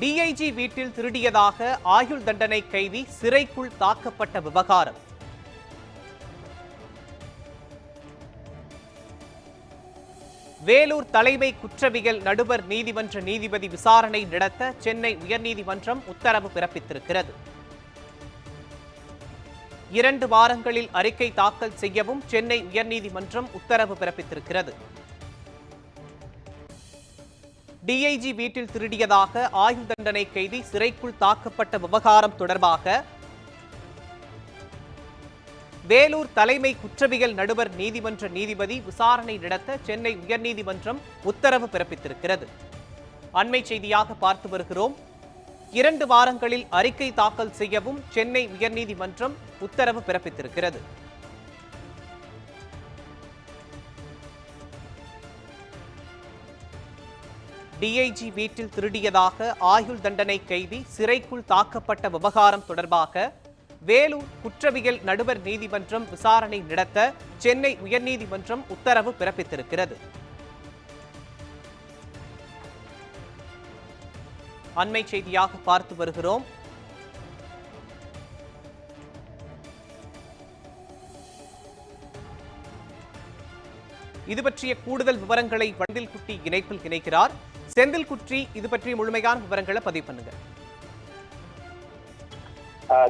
DIG வீட்டில் திருடியதாக ஆயுள் தண்டனை கைதி சிறைக்குள் தாக்கப்பட்ட விவகாரம். வேலூர் தலைமை குற்றவியல் நடுவர் நீதிமன்ற நீதிபதி விசாரணை நடத்த சென்னை உயர்நீதிமன்றம் உத்தரவு பிறப்பித்திருக்கிறது. இரண்டு வாரங்களில் அறிக்கை தாக்கல் செய்யவும் சென்னை உயர்நீதிமன்றம் உத்தரவு பிறப்பித்திருக்கிறது. டிஐஜி வீட்டில் திருடியதாக ஆயுள் தண்டனை கைதி சிறைக்குள் தாக்கப்பட்ட விவகாரம் தொடர்பாக வேலூர் தலைமை குற்றவியல் நடுவர் நீதிமன்ற நீதிபதி விசாரணை நடத்த சென்னை உயர்நீதிமன்றம் உத்தரவு பிறப்பித்திருக்கிறது. அண்மை செய்தியாக பார்த்து வருகிறோம். இரண்டு வாரங்களில் அறிக்கை தாக்கல் செய்யவும் சென்னை உயர்நீதிமன்றம் உத்தரவு பிறப்பித்திருக்கிறது. டிஐஜி வீட்டில் திருடியதாக ஆயுள் தண்டனை கைதி சிறைக்குள் தாக்கப்பட்ட விவகாரம் தொடர்பாக வேலூர் குற்றவியல் நடுவர் நீதிமன்றம் விசாரணை நடத்த சென்னை உயர்நீதிமன்றம் உத்தரவு பிறப்பித்திருக்கிறது. அண்மை செய்தியாக பார்த்து வருகிறோம். இது பற்றிய கூடுதல் விவரங்களை வண்டில் குட்டி இணைப்பில் இணைக்கிறார். செந்தில் குற்றி இது பற்றி முழுமையான விவரங்களை பதிவு பண்ணுங்க.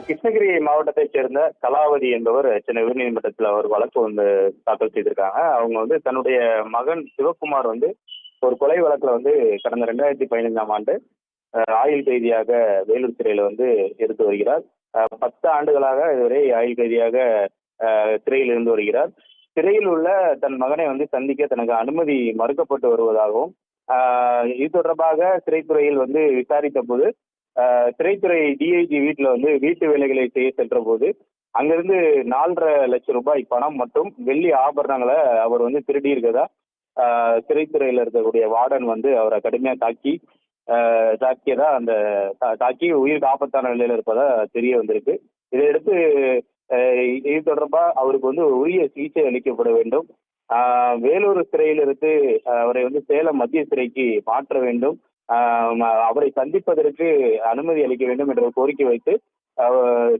கிருஷ்ணகிரி மாவட்டத்தைச் சேர்ந்த கலாவதி என்பவர் சென்னை உயர்நீதிமன்றத்தில் அவர் வழக்கு வந்து தாக்கல் செய்திருக்காங்க. அவங்க வந்து தன்னுடைய மகன் சிவகுமார் வந்து ஒரு கொலை வழக்குல வந்து கடந்த ரெண்டாயிரத்தி பதினைந்தாம் ஆண்டு ஆயுள் கைதியாக வேலூர் சிறையில வந்து எடுத்து வருகிறார். பத்து ஆண்டுகளாக இதுவரை ஆயுள் கைதியாக சிறையில் இருந்து வருகிறார். சிறையில் உள்ள தன் மகனை வந்து சந்திக்க தனக்கு அனுமதி மறுக்கப்பட்டு வருவதாகவும் ஆஹ் இது தொடர்பாக சிறைத்துறையில் வந்து விசாரித்த போது ஆஹ் சிறைத்துறை டிஐஜி வீட்டில் வந்து வீட்டு வேலைகளை செய்ய சென்ற போது அங்கிருந்து நாலரை லட்சம் ரூபாய் பணம் மற்றும் வெள்ளி ஆபரணங்களை அவர் வந்து திருடி இருக்கதா ஆஹ் சிறைத்துறையில் இருக்கக்கூடிய வார்டன் வந்து அவரை கடுமையாக தாக்கி ஆஹ் தாக்கியதா அந்த தா- தாக்கி உயிருக்கு ஆபத்தான நிலையில இருப்பதா தெரிய வந்திருக்கு. இதையடுத்து இது தொடர்பாக அவருக்கு வந்து உரிய சிகிச்சை அளிக்கப்பட வேண்டும். வேலூர் சிறையில் இருந்து அவரை வந்து சேலம் மத்திய சிறைக்கு மாற்ற வேண்டும். அவரை சந்திப்பதற்கு அனுமதி அளிக்க வேண்டும் என்ற ஒரு கோரிக்கை வைத்து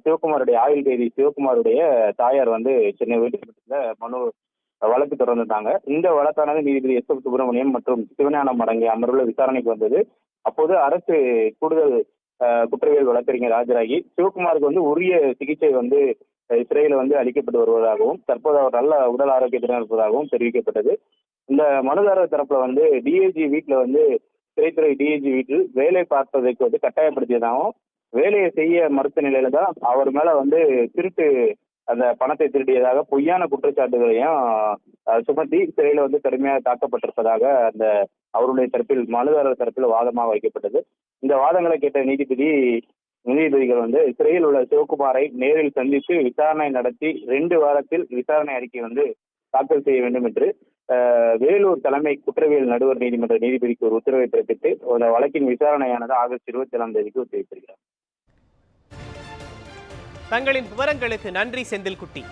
சிவகுமாருடைய ஆயுள் தேதி சிவகுமாருடைய தாயார் வந்து சென்னை உயர்நீதிமன்றத்தில் மனு வழக்கு தொடர்ந்துட்டாங்க. இந்த வழக்கானது நீதிபதி எஸ் எஃப் சுப்பிரமணியம் மற்றும் சிவஞானம் அடங்கிய அமர்வுல விசாரணைக்கு வந்தது. அப்போது அரசு கூடுதல் குற்றவியல் வழக்கறிஞர் ஆஜராகி சிவகுமாருக்கு வந்து உரிய சிகிச்சை வந்து சிறையில் வந்து அளிக்கப்பட்டு வருவதாகவும் தற்போது அவர் நல்ல உடல் ஆரோக்கியத்துடன் இருப்பதாகவும் தெரிவிக்கப்பட்டது. இந்த மனுதாரர் தரப்புல வந்து டிஏஜி வீட்டில் வந்து சிறைத்துறை டிஏஜி வீட்டில் வேலை பார்ப்பதற்கு வந்து கட்டாயப்படுத்தியதாகவும் வேலையை செய்ய மறுத்த நிலையில தான் அவர் மேல வந்து திருட்டு அந்த பணத்தை திருடியதாக பொய்யான குற்றச்சாட்டுகளையும் சுமத்தி சிறையில வந்து கடுமையாக தாக்கப்பட்டிருப்பதாக அந்த அவருடைய தரப்பில் மனுதாரர் தரப்பில் வாதமாக வைக்கப்பட்டது. இந்த வாதங்களை கேட்ட நீதிபதி நீதிபதிகள் வந்து சிறையில் உள்ள சிவகுமாரை நேரில் சந்தித்து விசாரணை நடத்தி ரெண்டு வாரத்தில் விசாரணை அறிக்கை வந்து தாக்கல் செய்ய வேண்டும் என்று வேலூர் தலைமை குற்றவியல் நடுவர் நீதிமன்ற நீதிபதிக்கு ஒரு உத்தரவை பிறப்பித்து அந்த வழக்கின் விசாரணையானது ஆகஸ்ட் இருபத்தி ஏழாம் தேதிக்கு ஒத்திவைத்திருக்கிறார். தங்களின் விவரங்களுக்கு நன்றி செந்தில் குட்டி